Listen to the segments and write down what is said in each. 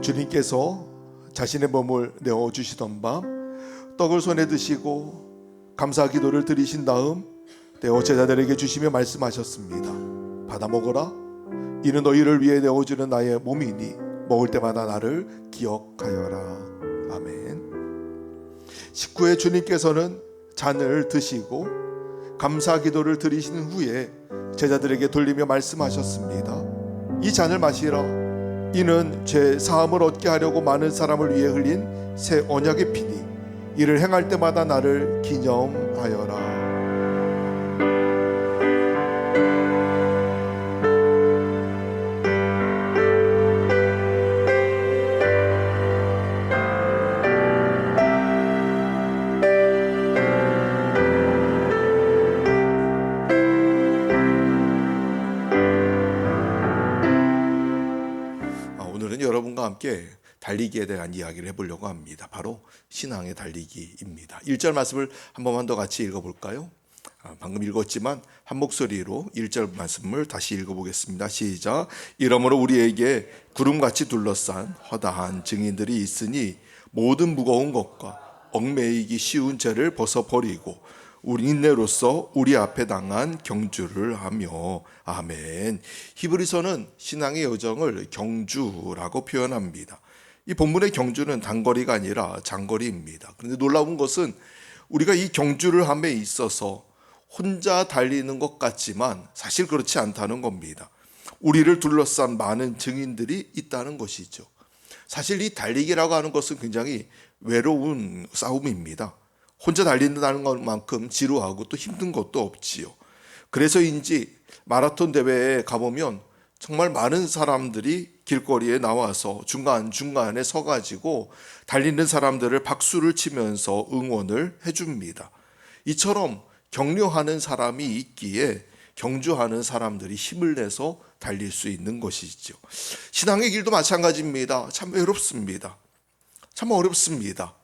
주님께서 자신의 몸을 내어 주시던 밤 떡을 손에 드시고 감사 기도를 드리신 다음 내어 제자들에게 주시며 말씀하셨습니다. 받아 먹어라. 이는 너희를 위해 내어 주는 나의 몸이니 먹을 때마다 나를 기억하여라. 아멘. 식후에 주님께서는 잔을 드시고 감사 기도를 드리신 후에 제자들에게 돌리며 말씀하셨습니다. 이 잔을 마시라. 이는 죄 사함을 얻게 하려고 많은 사람을 위해 흘린 새 언약의 피니 이를 행할 때마다 나를 기념하여라. 여러분과 함께 달리기에 대한 이야기를 해보려고 합니다. 바로 신앙의 달리기입니다. 1절 말씀을 한 번만 더 같이 읽어볼까요? 아, 방금 읽었지만 한 목소리로 1절 말씀을 다시 읽어보겠습니다. 시작. 이러므로 우리에게 구름같이 둘러싼 허다한 증인들이 있으니 모든 무거운 것과 얽매이기 쉬운 죄를 벗어버리고 우리 인내로서 우리 앞에 당한 경주를 하며 아멘. 히브리서는 신앙의 여정을 경주라고 표현합니다. 이 본문의 경주는 단거리가 아니라 장거리입니다. 그런데 놀라운 것은 우리가 이 경주를 함에 있어서 혼자 달리는 것 같지만 사실 그렇지 않다는 겁니다. 우리를 둘러싼 많은 증인들이 있다는 것이죠. 사실 이 달리기라고 하는 것은 굉장히 외로운 싸움입니다. 혼자 달린다는 것만큼 지루하고 또 힘든 것도 없지요. 그래서인지 마라톤 대회에 가보면 정말 많은 사람들이 길거리에 나와서 중간중간에 서가지고 달리는 사람들을 박수를 치면서 응원을 해줍니다. 이처럼 격려하는 사람이 있기에 경주하는 사람들이 힘을 내서 달릴 수 있는 것이죠. 신앙의 길도 마찬가지입니다. 참 외롭습니다. 참 어렵습니다.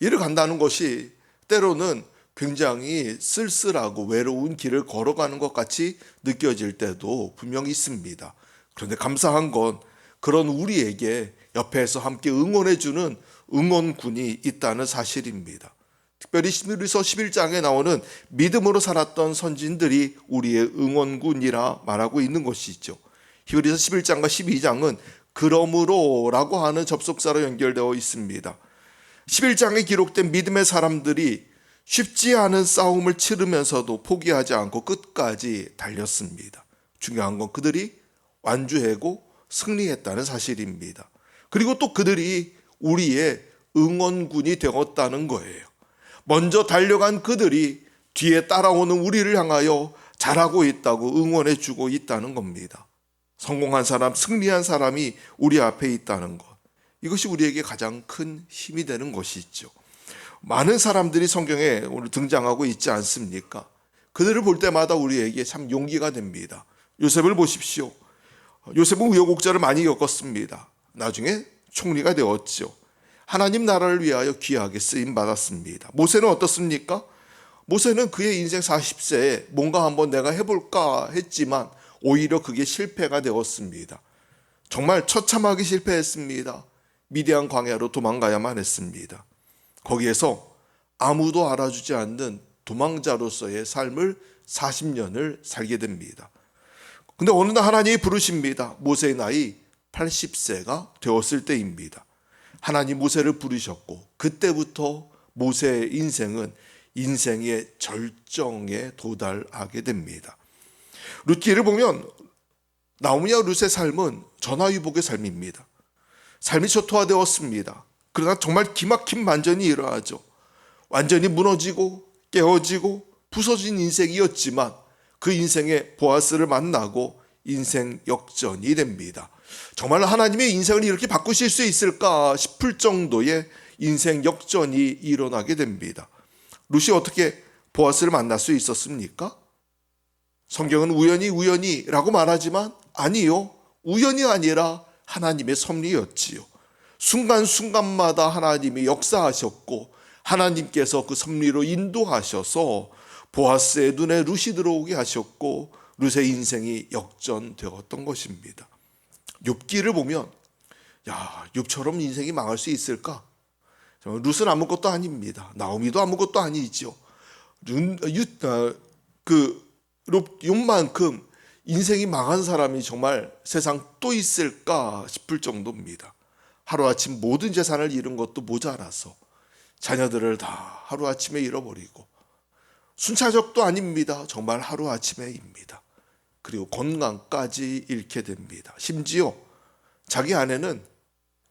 이를 간다는 것이 때로는 굉장히 쓸쓸하고 외로운 길을 걸어가는 것 같이 느껴질 때도 분명히 있습니다. 그런데 감사한 건 그런 우리에게 옆에서 함께 응원해주는 응원군이 있다는 사실입니다. 특별히 히브리서 11장에 나오는 믿음으로 살았던 선진들이 우리의 응원군이라 말하고 있는 것이죠. 히브리서 11장과 12장은 그러므로라고 하는 접속사로 연결되어 있습니다. 11장에 기록된 믿음의 사람들이 쉽지 않은 싸움을 치르면서도 포기하지 않고 끝까지 달렸습니다. 중요한 건 그들이 완주하고 승리했다는 사실입니다. 그리고 또 그들이 우리의 응원군이 되었다는 거예요. 먼저 달려간 그들이 뒤에 따라오는 우리를 향하여 잘하고 있다고 응원해 주고 있다는 겁니다. 성공한 사람, 승리한 사람이 우리 앞에 있다는 것. 이것이 우리에게 가장 큰 힘이 되는 것이죠. 많은 사람들이 성경에 오늘 등장하고 있지 않습니까? 그들을 볼 때마다 우리에게 참 용기가 됩니다. 요셉을 보십시오. 요셉은 우여곡절을 많이 겪었습니다. 나중에 총리가 되었죠. 하나님 나라를 위하여 귀하게 쓰임 받았습니다. 모세는 어떻습니까? 모세는 그의 인생 40세에 뭔가 한번 내가 해볼까 했지만 오히려 그게 실패가 되었습니다. 정말 처참하게 실패했습니다. 미디안 광야로 도망가야만 했습니다. 거기에서 아무도 알아주지 않는 도망자로서의 삶을 40년을 살게 됩니다. 근데 어느 날 하나님이 부르십니다. 모세의 나이 80세가 되었을 때입니다. 하나님 모세를 부르셨고 그때부터 모세의 인생은 인생의 절정에 도달하게 됩니다. 룻기를 보면 나오미와 룻의 삶은 전화위복의 삶입니다. 삶이 초토화되었습니다. 그러나 정말 기막힌 반전이 일어나죠. 완전히 무너지고 깨어지고 부서진 인생이었지만 그 인생에 보아스를 만나고 인생 역전이 됩니다. 정말 하나님의 인생을 이렇게 바꾸실 수 있을까 싶을 정도의 인생 역전이 일어나게 됩니다. 루시 어떻게 보아스를 만날 수 있었습니까? 성경은 우연히 우연히라고 말하지만 아니요. 우연이 아니라 하나님의 섭리였지요. 순간순간마다 하나님이 역사하셨고 하나님께서 그 섭리로 인도하셔서 보아스의 눈에 룻이 들어오게 하셨고 룻의 인생이 역전되었던 것입니다. 욥기를 보면 야, 욥처럼 인생이 망할 수 있을까? 룻은 아무것도 아닙니다. 나오미도 아무것도 아니죠. 룬, 유, 어, 그 욥, 욥만큼 인생이 망한 사람이 정말 세상 또 있을까 싶을 정도입니다. 하루아침 모든 재산을 잃은 것도 모자라서 자녀들을 다 하루아침에 잃어버리고 순차적도 아닙니다. 정말 하루아침에입니다. 그리고 건강까지 잃게 됩니다. 심지어 자기 아내는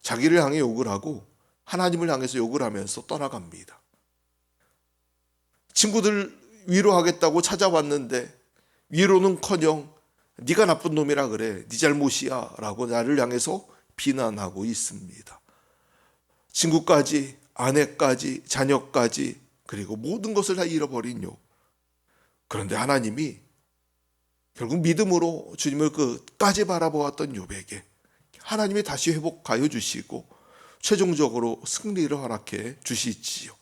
자기를 향해 욕을 하고 하나님을 향해서 욕을 하면서 떠나갑니다. 친구들 위로하겠다고 찾아왔는데 위로는커녕 네가 나쁜 놈이라 그래. 네 잘못이야라고 나를 향해서 비난하고 있습니다. 친구까지 아내까지 자녀까지 그리고 모든 것을 다 잃어버린 요. 그런데 하나님이 결국 믿음으로 주님을 끝까지 바라보았던 욥에게 하나님이 다시 회복하여 주시고 최종적으로 승리를 허락해 주시지요.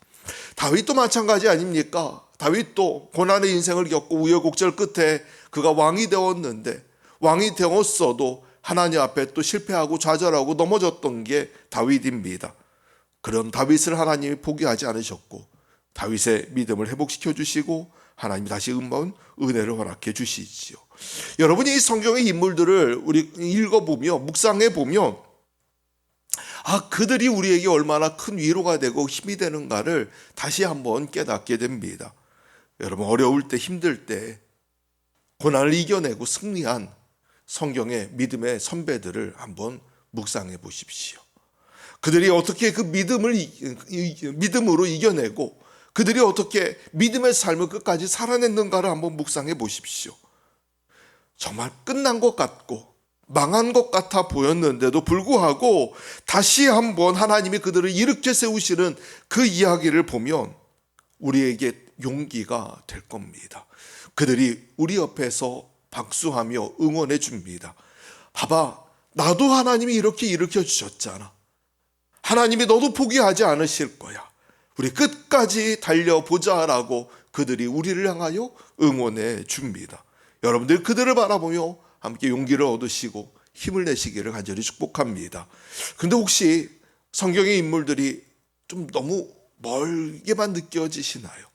다윗도 마찬가지 아닙니까? 다윗도 고난의 인생을 겪고 우여곡절 끝에 그가 왕이 되었는데 왕이 되었어도 하나님 앞에 또 실패하고 좌절하고 넘어졌던 게 다윗입니다. 그런 다윗을 하나님이 포기하지 않으셨고 다윗의 믿음을 회복시켜 주시고 하나님이 다시 음번 은혜를 허락해 주시지요. 여러분이 이 성경의 인물들을 우리 읽어보며 묵상해 보면 아 그들이 우리에게 얼마나 큰 위로가 되고 힘이 되는가를 다시 한번 깨닫게 됩니다. 여러분 어려울 때 힘들 때 고난을 이겨내고 승리한 성경의 믿음의 선배들을 한번 묵상해 보십시오. 그들이 어떻게 그 믿음을 믿음으로 이겨내고 그들이 어떻게 믿음의 삶을 끝까지 살아냈는가를 한번 묵상해 보십시오. 정말 끝난 것 같고 망한 것 같아 보였는데도 불구하고 다시 한번 하나님이 그들을 일으켜 세우시는 그 이야기를 보면 우리에게 용기가 될 겁니다. 그들이 우리 옆에서 박수하며 응원해 줍니다. 봐봐, 나도 하나님이 이렇게 일으켜 주셨잖아. 하나님이 너도 포기하지 않으실 거야. 우리 끝까지 달려보자 라고 그들이 우리를 향하여 응원해 줍니다. 여러분들 그들을 바라보며 함께 용기를 얻으시고 힘을 내시기를 간절히 축복합니다. 근데 혹시 성경의 인물들이 좀 너무 멀게만 느껴지시나요?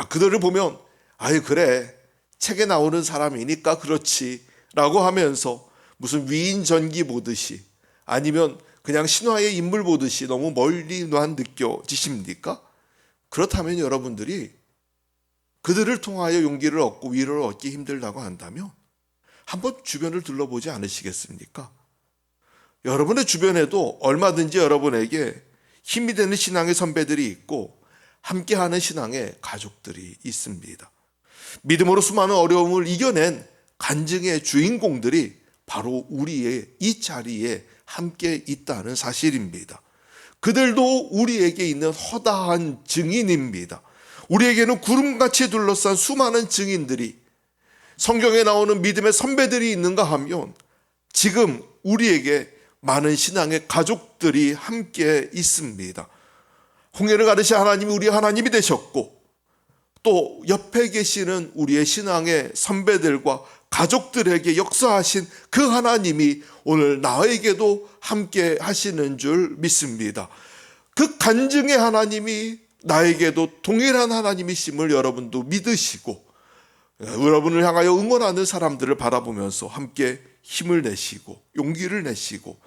야, 그들을 보면, 아유, 그래. 책에 나오는 사람이니까 그렇지. 라고 하면서 무슨 위인 전기 보듯이 아니면 그냥 신화의 인물 보듯이 너무 멀리만 느껴지십니까? 그렇다면 여러분들이 그들을 통하여 용기를 얻고 위로를 얻기 힘들다고 한다면 한번 주변을 둘러보지 않으시겠습니까? 여러분의 주변에도 얼마든지 여러분에게 힘이 되는 신앙의 선배들이 있고 함께하는 신앙의 가족들이 있습니다. 믿음으로 수많은 어려움을 이겨낸 간증의 주인공들이 바로 우리의 이 자리에 함께 있다는 사실입니다. 그들도 우리에게 있는 허다한 증인입니다. 우리에게는 구름같이 둘러싼 수많은 증인들이 성경에 나오는 믿음의 선배들이 있는가 하면 지금 우리에게 많은 신앙의 가족들이 함께 있습니다. 홍해를 가르시 하나님이 우리 하나님이 되셨고 또 옆에 계시는 우리의 신앙의 선배들과 가족들에게 역사하신 그 하나님이 오늘 나에게도 함께 하시는 줄 믿습니다. 그 간증의 하나님이 나에게도 동일한 하나님이심을 여러분도 믿으시고 여러분을 향하여 응원하는 사람들을 바라보면서 함께 힘을 내시고 용기를 내시고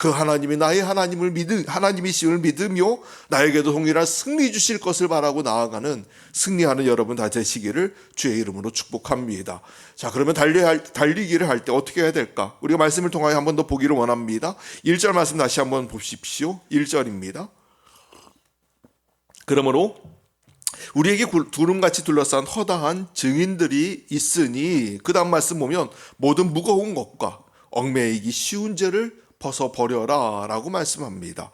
그 하나님이 나의 하나님을 믿으 하나님이심을 믿으며 나에게도 동일한 승리 주실 것을 바라고 나아가는 승리하는 여러분 다 되시기를 주의 이름으로 축복합니다. 자, 그러면 달리 달리기를 할 때 어떻게 해야 될까? 우리가 말씀을 통하여 한 번 더 보기를 원합니다. 1절 말씀 다시 한번 보십시오. 1절입니다. 그러므로 우리에게 두름같이 둘러싼 허다한 증인들이 있으니 그 다음 말씀 보면 모든 무거운 것과 얽매이기 쉬운 죄를 벗어 버려라 라고 말씀합니다.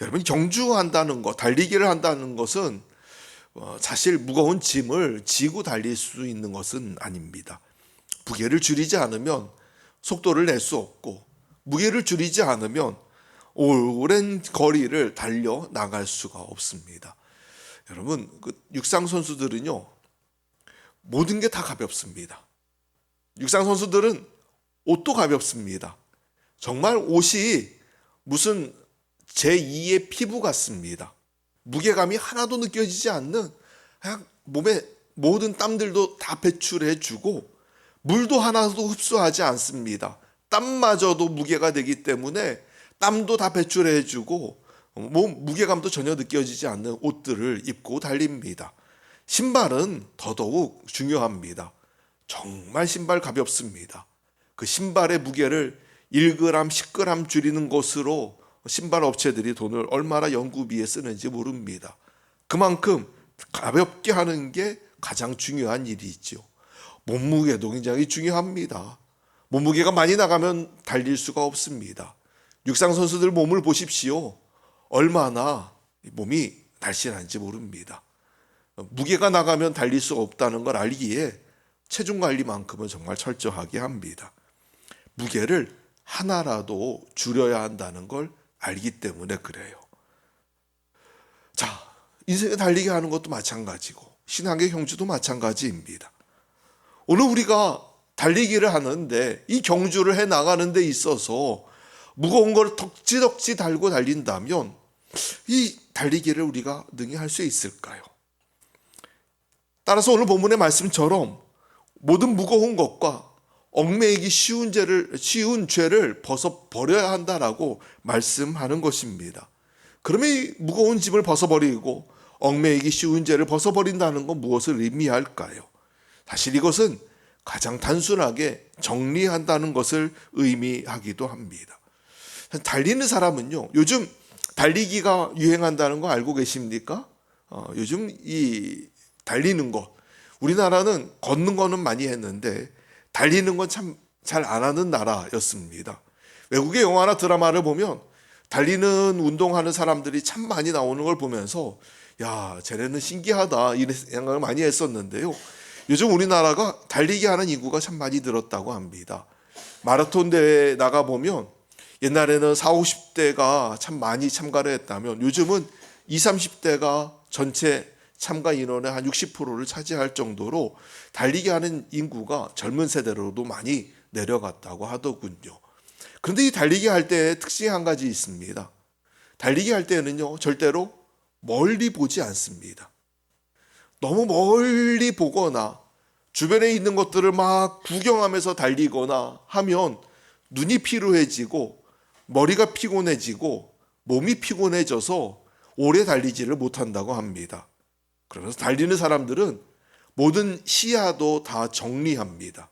여러분 경주한다는 것, 달리기를 한다는 것은 어, 사실 무거운 짐을 지고 달릴 수 있는 것은 아닙니다. 무게를 줄이지 않으면 속도를 낼 수 없고 무게를 줄이지 않으면 오랜 거리를 달려 나갈 수가 없습니다. 여러분 그 육상 선수들은요 모든 게 다 가볍습니다. 육상 선수들은 옷도 가볍습니다. 정말 옷이 무슨 제2의 피부 같습니다. 무게감이 하나도 느껴지지 않는 그냥 몸에 모든 땀들도 다 배출해 주고 물도 하나도 흡수하지 않습니다. 땀마저도 무게가 되기 때문에 땀도 다 배출해 주고 몸 무게감도 전혀 느껴지지 않는 옷들을 입고 달립니다. 신발은 더더욱 중요합니다. 정말 신발 가볍습니다. 그 신발의 무게를 1g, 10g 줄이는 것으로 신발 업체들이 돈을 얼마나 연구비에 쓰는지 모릅니다. 그만큼 가볍게 하는 게 가장 중요한 일이죠. 몸무게도 굉장히 중요합니다. 몸무게가 많이 나가면 달릴 수가 없습니다. 육상 선수들 몸을 보십시오. 얼마나 몸이 날씬한지 모릅니다. 무게가 나가면 달릴 수 없다는 걸 알기에 체중 관리만큼은 정말 철저하게 합니다. 무게를 하나라도 줄여야 한다는 걸 알기 때문에 그래요. 자, 인생에 달리게 하는 것도 마찬가지고 신앙의 경주도 마찬가지입니다. 오늘 우리가 달리기를 하는데 이 경주를 해 나가는 데 있어서 무거운 걸 덕지덕지 달고 달린다면 이 달리기를 우리가 능히 할 수 있을까요? 따라서 오늘 본문의 말씀처럼 모든 무거운 것과 얽매이기 쉬운 죄를 쉬운 죄를 벗어 버려야 한다라고 말씀하는 것입니다. 그러면 이 무거운 짐을 벗어 버리고 얽매이기 쉬운 죄를 벗어 버린다는 건 무엇을 의미할까요? 사실 이것은 가장 단순하게 정리한다는 것을 의미하기도 합니다. 달리는 사람은요, 요즘 달리기가 유행한다는 거 알고 계십니까? 어, 요즘 이 달리는 것, 우리나라는 걷는 거는 많이 했는데 달리는 건 참 잘 안 하는 나라였습니다. 외국의 영화나 드라마를 보면 달리는 운동하는 사람들이 참 많이 나오는 걸 보면서 야, 쟤네는 신기하다 이런 생각을 많이 했었는데요. 요즘 우리나라가 달리기 하는 인구가 참 많이 늘었다고 합니다. 마라톤 대회 나가 보면 옛날에는 4, 50대가 참 많이 참가를 했다면 요즘은 20, 30대가 전체 참가 인원의 한 60%를 차지할 정도로 달리기 하는 인구가 젊은 세대로도 많이 내려갔다고 하더군요. 그런데 이 달리기 할 때의 특징이 한 가지 있습니다. 달리기 할 때는요, 절대로 멀리 보지 않습니다. 너무 멀리 보거나 주변에 있는 것들을 막 구경하면서 달리거나 하면 눈이 피로해지고 머리가 피곤해지고 몸이 피곤해져서 오래 달리지를 못한다고 합니다. 그러면서 달리는 사람들은 모든 시야도 다 정리합니다.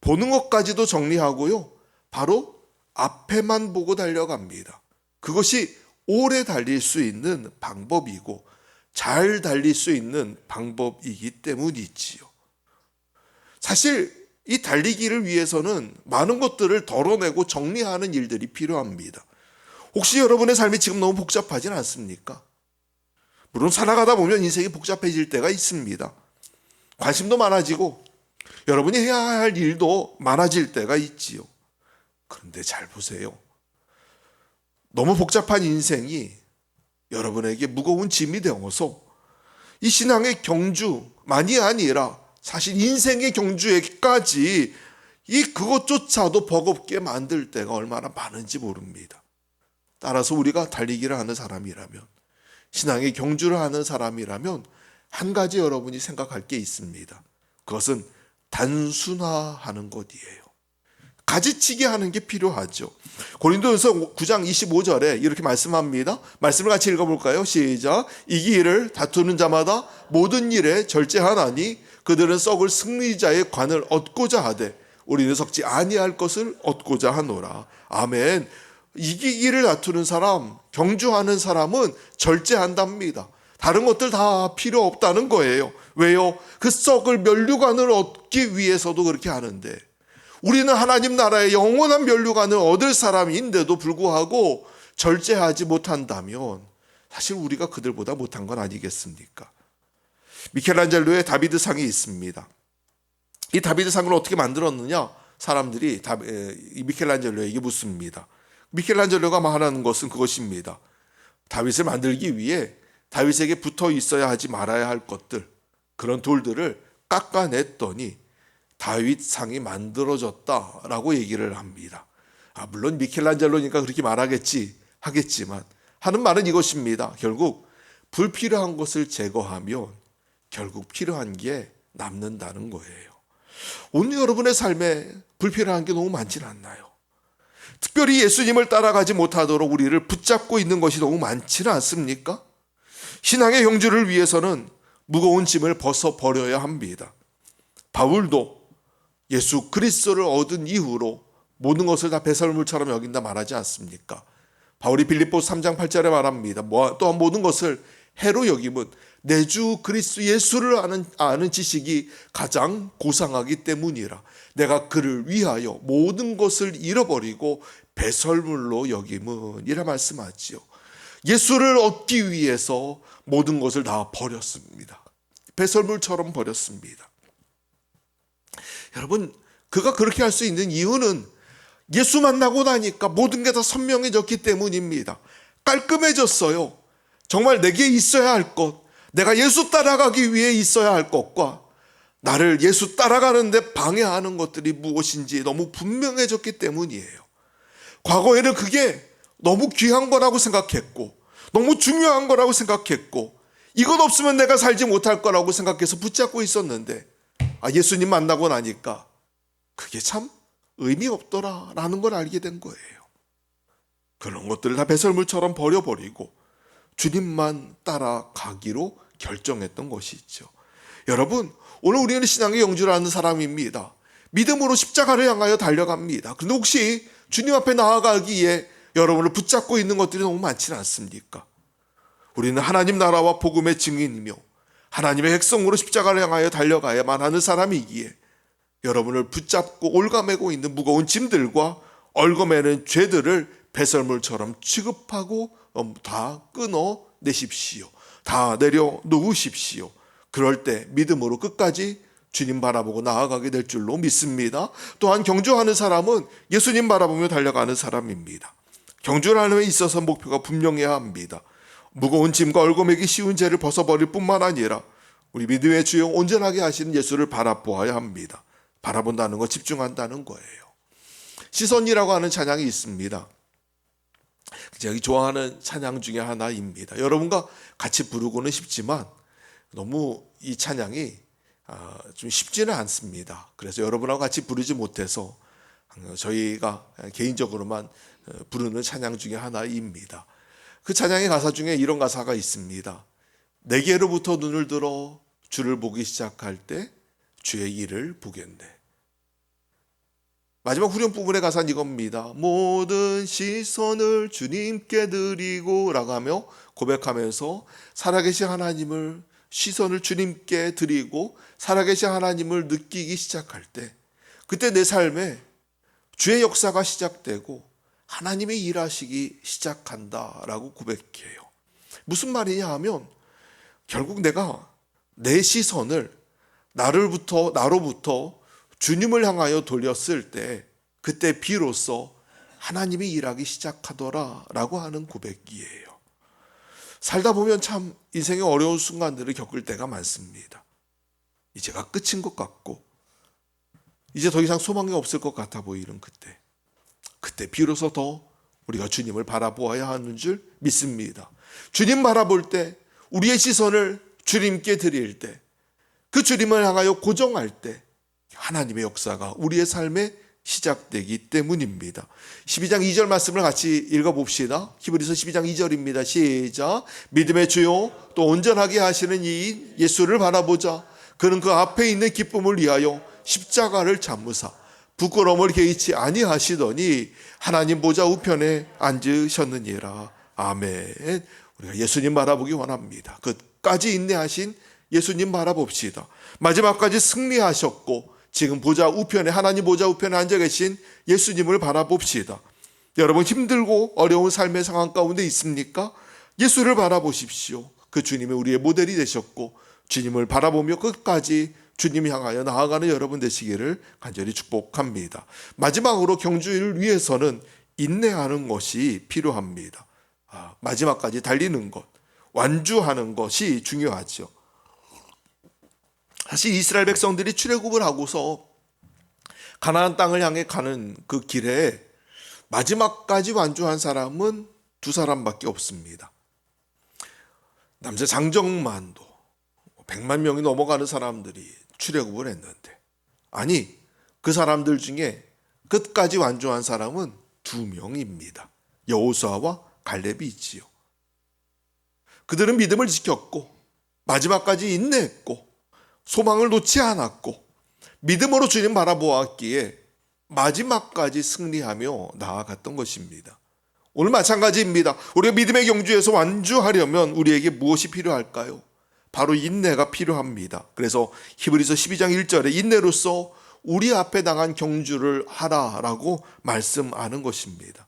보는 것까지도 정리하고요. 바로 앞에만 보고 달려갑니다. 그것이 오래 달릴 수 있는 방법이고 잘 달릴 수 있는 방법이기 때문이지요. 사실 이 달리기를 위해서는 많은 것들을 덜어내고 정리하는 일들이 필요합니다. 혹시 여러분의 삶이 지금 너무 복잡하진 않습니까? 물론 살아가다 보면 인생이 복잡해질 때가 있습니다. 관심도 많아지고 여러분이 해야 할 일도 많아질 때가 있지요. 그런데 잘 보세요. 너무 복잡한 인생이 여러분에게 무거운 짐이 되어서 이 신앙의 경주만이 아니라 사실 인생의 경주에까지 이 그것조차도 버겁게 만들 때가 얼마나 많은지 모릅니다. 따라서 우리가 달리기를 하는 사람이라면 신앙의 경주를 하는 사람이라면 한 가지 여러분이 생각할 게 있습니다. 그것은 단순화하는 것이에요. 가지치기 하는 게 필요하죠. 고린도전서 9장 25절에 이렇게 말씀합니다. 말씀을 같이 읽어볼까요? 시작. 이 길을 다투는 자마다 모든 일에 절제하나니 그들은 썩을 승리자의 관을 얻고자 하되 우리는 썩지 아니할 것을 얻고자 하노라. 아멘. 이기기를 다투는 사람, 경주하는 사람은 절제한답니다. 다른 것들 다 필요 없다는 거예요. 왜요? 그 썩을 면류관을 얻기 위해서도 그렇게 하는데 우리는 하나님 나라의 영원한 면류관을 얻을 사람인데도 불구하고 절제하지 못한다면 사실 우리가 그들보다 못한 건 아니겠습니까? 미켈란젤로의 다비드 상이 있습니다. 이 다비드 상을 어떻게 만들었느냐? 사람들이 미켈란젤로에게 묻습니다. 미켈란젤로가 말하는 것은 그것입니다. 다윗을 만들기 위해 다윗에게 붙어 있어야 하지 말아야 할 것들 그런 돌들을 깎아냈더니 다윗 상이 만들어졌다라고 얘기를 합니다. 아, 물론 미켈란젤로니까 그렇게 말하겠지 하겠지만 하는 말은 이것입니다. 결국 불필요한 것을 제거하면 결국 필요한 게 남는다는 거예요. 오늘 여러분의 삶에 불필요한 게 너무 많지는 않나요? 특별히 예수님을 따라가지 못하도록 우리를 붙잡고 있는 것이 너무 많지는 않습니까? 신앙의 형주를 위해서는 무거운 짐을 벗어 버려야 합니다. 바울도 예수 그리스도를 얻은 이후로 모든 것을 다 배설물처럼 여긴다 말하지 않습니까? 바울이 빌립보 3장 8절에 말합니다. 뭐, 또한 모든 것을 해로 여김은 내 주 그리스도 예수를 아는, 아는 지식이 가장 고상하기 때문이라. 내가 그를 위하여 모든 것을 잃어버리고 배설물로 여김은 이라 말씀하지요. 예수를 얻기 위해서 모든 것을 다 버렸습니다. 배설물처럼 버렸습니다. 여러분, 그가 그렇게 할 수 있는 이유는 예수 만나고 나니까 모든 게 다 선명해졌기 때문입니다. 깔끔해졌어요. 정말 내게 있어야 할 것, 내가 예수 따라가기 위해 있어야 할 것과 나를 예수 따라가는데 방해하는 것들이 무엇인지 너무 분명해졌기 때문이에요. 과거에는 그게 너무 귀한 거라고 생각했고, 너무 중요한 거라고 생각했고, 이것 없으면 내가 살지 못할 거라고 생각해서 붙잡고 있었는데, 아, 예수님 만나고 나니까 그게 참 의미 없더라라는 걸 알게 된 거예요. 그런 것들을 다 배설물처럼 버려버리고 주님만 따라가기로 결정했던 것이 있죠. 여러분, 오늘 우리는 신앙의 영주를 하는 사람입니다. 믿음으로 십자가를 향하여 달려갑니다. 그런데 혹시 주님 앞에 나아가기에 여러분을 붙잡고 있는 것들이 너무 많지는 않습니까? 우리는 하나님 나라와 복음의 증인이며 하나님의 백성으로 십자가를 향하여 달려가야만 하는 사람이기에 여러분을 붙잡고 올가매고 있는 무거운 짐들과 얽어매는 죄들을 배설물처럼 취급하고 다 끊어 내십시오. 다 내려 놓으십시오. 그럴 때 믿음으로 끝까지 주님 바라보고 나아가게 될 줄로 믿습니다. 또한 경주하는 사람은 예수님 바라보며 달려가는 사람입니다. 경주하는 데 있어서 목표가 분명해야 합니다. 무거운 짐과 얽어매기 쉬운 죄를 벗어버릴 뿐만 아니라 우리 믿음의 주요 온전하게 하시는 예수를 바라보아야 합니다. 바라본다는 것, 집중한다는 거예요. 시선이라고 하는 찬양이 있습니다. 제가 좋아하는 찬양 중에 하나입니다. 여러분과 같이 부르고는 싶지만 너무 이 찬양이 아, 좀 쉽지는 않습니다. 그래서 여러분하고 같이 부르지 못해서 저희가 개인적으로만 어, 부르는 찬양 중에 하나입니다. 그 찬양의 가사 중에 이런 가사가 있습니다. 내게로부터 눈을 들어 주를 보기 시작할 때 주의 일을 보겠네. 마지막 후렴 부분의 가사는 이겁니다. 모든 시선을 주님께 드리고 라고 하며 고백하면서 살아계신 하나님을 시선을 주님께 드리고 살아계신 하나님을 느끼기 시작할 때 그때 내 삶에 주의 역사가 시작되고 하나님의 일하시기 시작한다라고 고백해요. 무슨 말이냐 하면 결국 내가 내 시선을 나를부터 나로부터 주님을 향하여 돌렸을 때 그때 비로소 하나님이 일하기 시작하더라라고 하는 고백이에요. 살다 보면 참 인생의 어려운 순간들을 겪을 때가 많습니다. 이제가 끝인 것 같고 이제 더 이상 소망이 없을 것 같아 보이는 그때 그때 비로소 더 우리가 주님을 바라보아야 하는 줄 믿습니다. 주님 바라볼 때 우리의 시선을 주님께 드릴 때 그 주님을 향하여 고정할 때 하나님의 역사가 우리의 삶에 시작되기 때문입니다. 12장 2절 말씀을 같이 읽어봅시다. 히브리서 12장 2절입니다. 시작. 믿음의 주요 또 온전하게 하시는 이 예수를 바라보자. 그는 그 앞에 있는 기쁨을 위하여 십자가를 잠무사 부끄러움을 개의치 아니하시더니 하나님 보좌 우편에 앉으셨느니라. 아멘. 우리가 예수님 바라보기 원합니다. 끝까지 인내하신 예수님 바라봅시다. 마지막까지 승리하셨고 지금 보좌 우편에 하나님 보좌 우편에 앉아 계신 예수님을 바라봅시다. 여러분 힘들고 어려운 삶의 상황 가운데 있습니까? 예수를 바라보십시오. 그 주님이 우리의 모델이 되셨고 주님을 바라보며 끝까지 주님 향하여 나아가는 여러분 되시기를 간절히 축복합니다. 마지막으로 경주를 위해서는 인내하는 것이 필요합니다. 아, 마지막까지 달리는 것, 완주하는 것이 중요하죠. 사실 이스라엘 백성들이 출애굽을 하고서 가나안 땅을 향해 가는 그 길에 마지막까지 완주한 사람은 두 사람밖에 없습니다. 남자 장정만도 100만 명이 넘어가는 사람들이 출애굽을 했는데 아니 그 사람들 중에 끝까지 완주한 사람은 두 명입니다. 여호수아와 갈렙이 있지요. 그들은 믿음을 지켰고 마지막까지 인내했고 소망을 놓지 않았고 믿음으로 주님 바라보았기에 마지막까지 승리하며 나아갔던 것입니다. 오늘 마찬가지입니다. 우리가 믿음의 경주에서 완주하려면 우리에게 무엇이 필요할까요? 바로 인내가 필요합니다. 그래서 히브리서 12장 1절에 인내로서 우리 앞에 당한 경주를 하라라고 말씀하는 것입니다.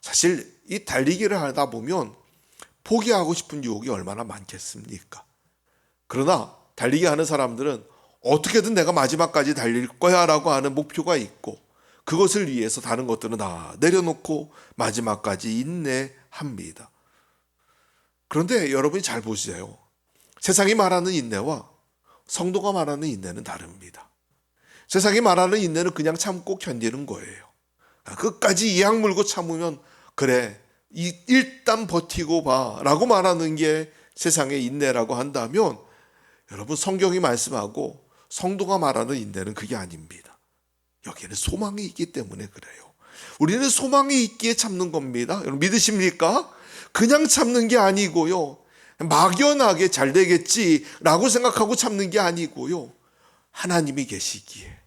사실 이 달리기를 하다 보면 포기하고 싶은 유혹이 얼마나 많겠습니까? 그러나 달리기 하는 사람들은 어떻게든 내가 마지막까지 달릴 거야 라고 하는 목표가 있고 그것을 위해서 다른 것들은 다 내려놓고 마지막까지 인내합니다. 그런데 여러분이 잘 보세요. 세상이 말하는 인내와 성도가 말하는 인내는 다릅니다. 세상이 말하는 인내는 그냥 참고 견디는 거예요. 아, 끝까지 이악 물고 참으면 그래 이- 일단 버티고 봐라고 말하는 게 세상의 인내라고 한다면 여러분 성경이 말씀하고 성도가 말하는 인내는 그게 아닙니다. 여기에는 소망이 있기 때문에 그래요. 우리는 소망이 있기에 참는 겁니다. 여러분 믿으십니까? 그냥 참는 게 아니고요. 막연하게 잘 되겠지라고 생각하고 참는 게 아니고요. 하나님이 계시기에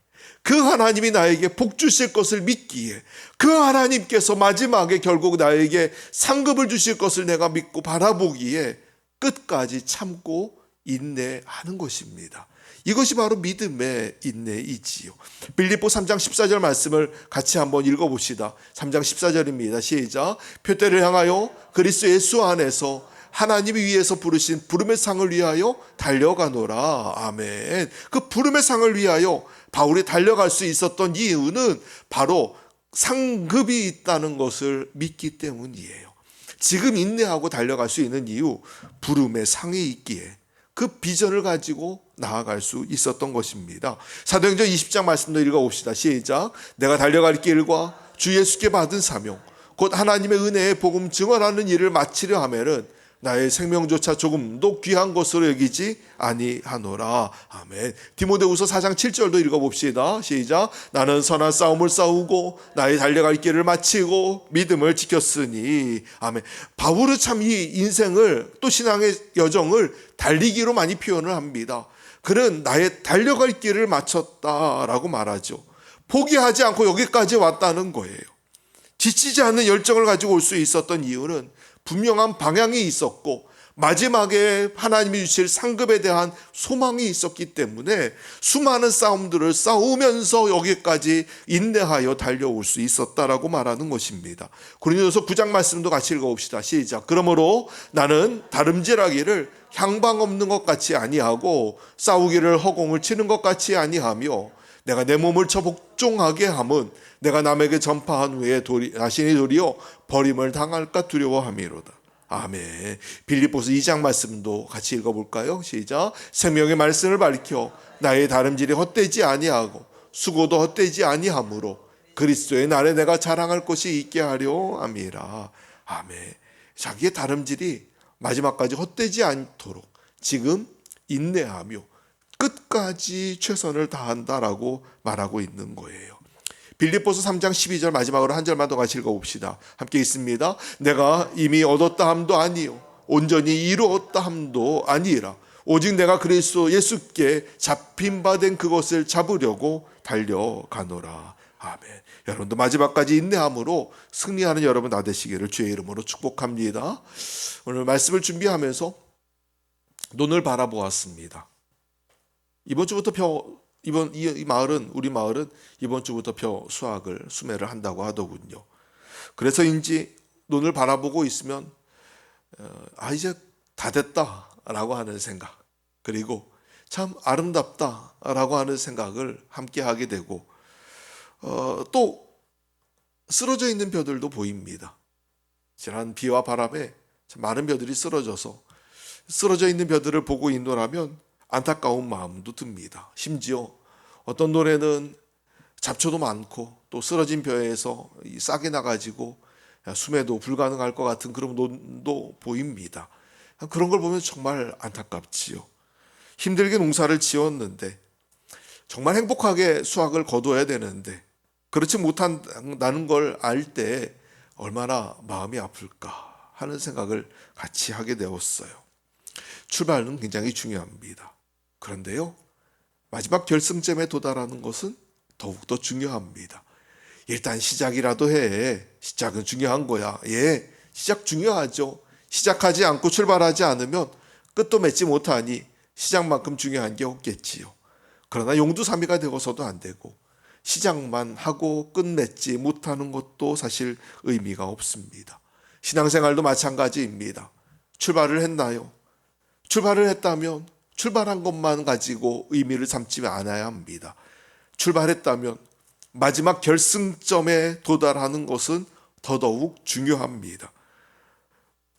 그 하나님이 나에게 복 주실 것을 믿기에 그 하나님께서 마지막에 결국 나에게 상급을 주실 것을 내가 믿고 바라보기에 끝까지 참고 인내하는 것입니다. 이것이 바로 믿음의 인내이지요. 빌립보 3장 14절 말씀을 같이 한번 읽어봅시다. 3장 14절입니다. 시작. 표대를 향하여 그리스도 예수 안에서 하나님이 위에서 부르신 부름의 상을 위하여 달려가노라. 아멘. 그 부름의 상을 위하여 바울이 달려갈 수 있었던 이유는 바로 상급이 있다는 것을 믿기 때문이에요. 지금 인내하고 달려갈 수 있는 이유, 부름의 상이 있기에 그 비전을 가지고 나아갈 수 있었던 것입니다. 사도행전 20장 말씀도 읽어봅시다. 시작. 내가 달려갈 길과 주 예수께 받은 사명, 곧 하나님의 은혜의 복음 증언하는 일을 마치려 하면은 나의 생명조차 조금도 귀한 것으로 여기지 아니하노라. 아멘. 디모데후서 4장 7절도 읽어봅시다. 시작. 나는 선한 싸움을 싸우고 나의 달려갈 길을 마치고 믿음을 지켰으니. 아멘. 바울은 참 이 인생을 또 신앙의 여정을 달리기로 많이 표현을 합니다. 그는 나의 달려갈 길을 마쳤다라고 말하죠. 포기하지 않고 여기까지 왔다는 거예요. 지치지 않는 열정을 가지고 올 수 있었던 이유는 분명한 방향이 있었고 마지막에 하나님이 주실 상급에 대한 소망이 있었기 때문에 수많은 싸움들을 싸우면서 여기까지 인내하여 달려올 수 있었다라고 말하는 것입니다. 고린도서 9장 말씀도 같이 읽어봅시다. 시작. 그러므로 나는 다름질하기를 향방 없는 것 같이 아니하고 싸우기를 허공을 치는 것 같이 아니하며 내가 내 몸을 쳐 복종하게 함은 내가 남에게 전파한 후에 도리, 자신이 도리어 버림을 당할까 두려워함이로다. 아멘. 빌립보서 2장 말씀도 같이 읽어볼까요? 시작. 생명의 말씀을 밝혀 나의 다름질이 헛되지 아니하고 수고도 헛되지 아니하므로 그리스도의 날에 내가 자랑할 것이 있게 하려 함이라. 아멘. 자기의 다름질이 마지막까지 헛되지 않도록 지금 인내하며 끝까지 최선을 다한다라고 말하고 있는 거예요. 빌립보서 3장 12절 마지막으로 한 절만 더 같이 읽어봅시다. 함께 있습니다. 내가 이미 얻었다 함도 아니요 온전히 이루었다 함도 아니라 오직 내가 그리스도 예수께 잡힌 바 된 그것을 잡으려고 달려가노라. 아멘. 여러분도 마지막까지 인내함으로 승리하는 여러분 나 되시기를 주의 이름으로 축복합니다. 오늘 말씀을 준비하면서 눈을 바라보았습니다. 이번 주부터 벼 이번 이, 이 마을은 우리 마을은 이번 주부터 벼 수확을 수매를 한다고 하더군요. 그래서인지 눈을 바라보고 있으면 어, 아 이제 다 됐다라고 하는 생각 그리고 참 아름답다라고 하는 생각을 함께 하게 되고 어, 또 쓰러져 있는 벼들도 보입니다. 지난 비와 바람에 참 많은 벼들이 쓰러져서 쓰러져 있는 벼들을 보고 있노라면 안타까운 마음도 듭니다. 심지어 어떤 노래는 잡초도 많고 또 쓰러진 벼에서 이 싹이 나가지고 숨에도 불가능할 것 같은 그런 논도 보입니다. 그런 걸 보면 정말 안타깝지요. 힘들게 농사를 지었는데 정말 행복하게 수확을 거둬야 되는데 그렇지 못한다는 걸 알 때 얼마나 마음이 아플까 하는 생각을 같이 하게 되었어요. 출발은 굉장히 중요합니다. 그런데요, 마지막 결승점에 도달하는 것은 더욱더 중요합니다. 일단 시작이라도 해. 시작은 중요한 거야. 예, 시작 중요하죠. 시작하지 않고 출발하지 않으면 끝도 맺지 못하니 시작만큼 중요한 게 없겠지요. 그러나 용두사미가 되고서도 안 되고 시작만 하고 끝맺지 못하는 것도 사실 의미가 없습니다. 신앙생활도 마찬가지입니다. 출발을 했나요? 출발을 했다면 출발한 것만 가지고 의미를 삼지 않아야 합니다. 출발했다면 마지막 결승점에 도달하는 것은 더더욱 중요합니다.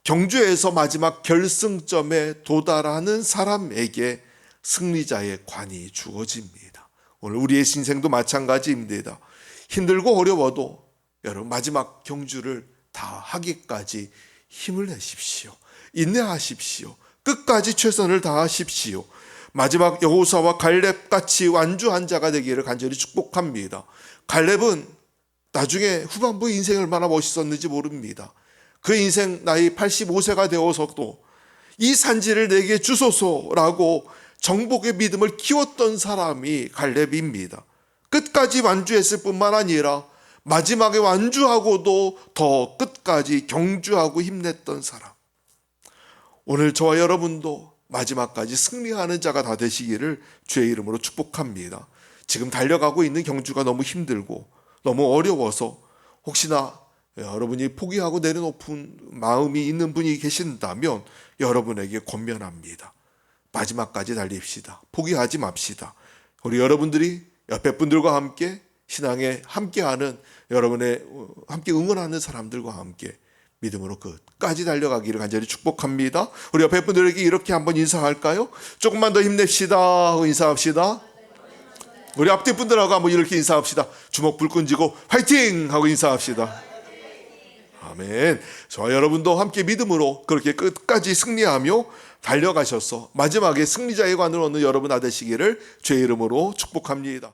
경주에서 마지막 결승점에 도달하는 사람에게 승리자의 관이 주어집니다. 오늘 우리의 신생도 마찬가지입니다. 힘들고 어려워도 여러분 마지막 경주를 다 하기까지 힘을 내십시오. 인내하십시오. 끝까지 최선을 다하십시오. 마지막 여호사와 갈렙 같이 완주한 자가 되기를 간절히 축복합니다. 갈렙은 나중에 후반부 인생이 얼마나 멋있었는지 모릅니다. 그 인생 나이 85세가 되어서도 이 산지를 내게 주소서라고 정복의 믿음을 키웠던 사람이 갈렙입니다. 끝까지 완주했을 뿐만 아니라 마지막에 완주하고도 더 끝까지 경주하고 힘냈던 사람. 오늘 저와 여러분도 마지막까지 승리하는 자가 다 되시기를 주의 이름으로 축복합니다. 지금 달려가고 있는 경주가 너무 힘들고 너무 어려워서 혹시나 여러분이 포기하고 내려놓은 마음이 있는 분이 계신다면 여러분에게 권면합니다. 마지막까지 달립시다. 포기하지 맙시다. 우리 여러분들이 옆에 분들과 함께 신앙에 함께하는 여러분의 어, 함께 응원하는 사람들과 함께 믿음으로 끝까지 달려가기를 간절히 축복합니다. 우리 옆에 분들에게 이렇게 한번 인사할까요? 조금만 더 힘냅시다 하고 인사합시다. 우리 앞뒤 분들하고 한번 이렇게 인사합시다. 주먹 불끈 쥐고 화이팅 하고 인사합시다. 아멘. 저와 여러분도 함께 믿음으로 그렇게 끝까지 승리하며 달려가셔서 마지막에 승리자의 관을 얻는 여러분 아 되시기를 주의 이름으로 축복합니다.